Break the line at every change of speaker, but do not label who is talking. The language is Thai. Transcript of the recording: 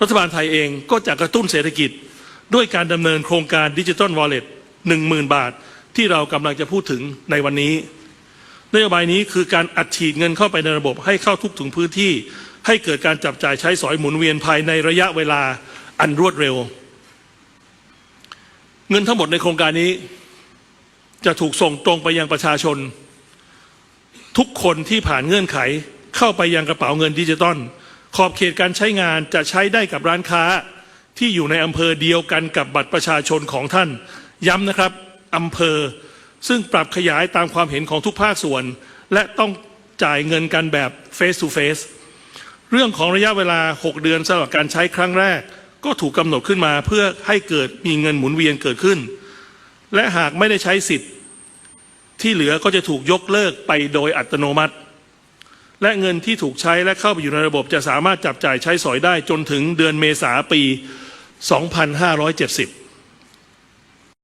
รัฐบาลไทยเองก็จะกระตุ้นเศรษฐกิจ ด้วยการดำเนินโครงการดิจิ t a ลวอลเล็ตหนึ่งหมื่นบาท ที่เรากำลังจะพูดถึงในวันนี้ นโยบายนี้คือการอัดฉีดเงินเข้าไปในระบบให้เข้าทุกถึงพื้นที่ ให้เกิดการจับจ่ายใช้สอยหมุนเวียนภายในระยะเวลาอันรวดเร็ว เงินทั้งหมดในโครงการนี้ จะถูกส่งตรงไปยังประชาชน ทุกคนที่ผ่านเงื่อนไขเข้าไปยังกระเป๋าเงินดิจิตอล ขอบเขตการใช้งานจะใช้ได้กับร้านค้าที่อยู่ในอำเภอเดียวกันกับบัตรประชาชนของท่าน ย้ำนะครับอำเภอ ซึ่งปรับขยายตามความเห็นของทุกภาคส่วน และต้องจ่ายเงินกันแบบ face to face เรื่องของระยะเวลา 6 เดือนสำหรับการใช้ครั้งแรก ก็ถูกกำหนดขึ้นมาเพื่อให้เกิดมีเงินหมุนเวียนเกิดขึ้น และหากไม่ได้ใช้สิทธิ์ ที่เหลือก็จะถูกยกเลิกไปโดยอัตโนมัติ และเงินที่ถูกใช้และเข้าไปอยู่ในระบบจะสามารถจับจ่ายใช้สอยได้จนถึงเดือนเมษาปี 2570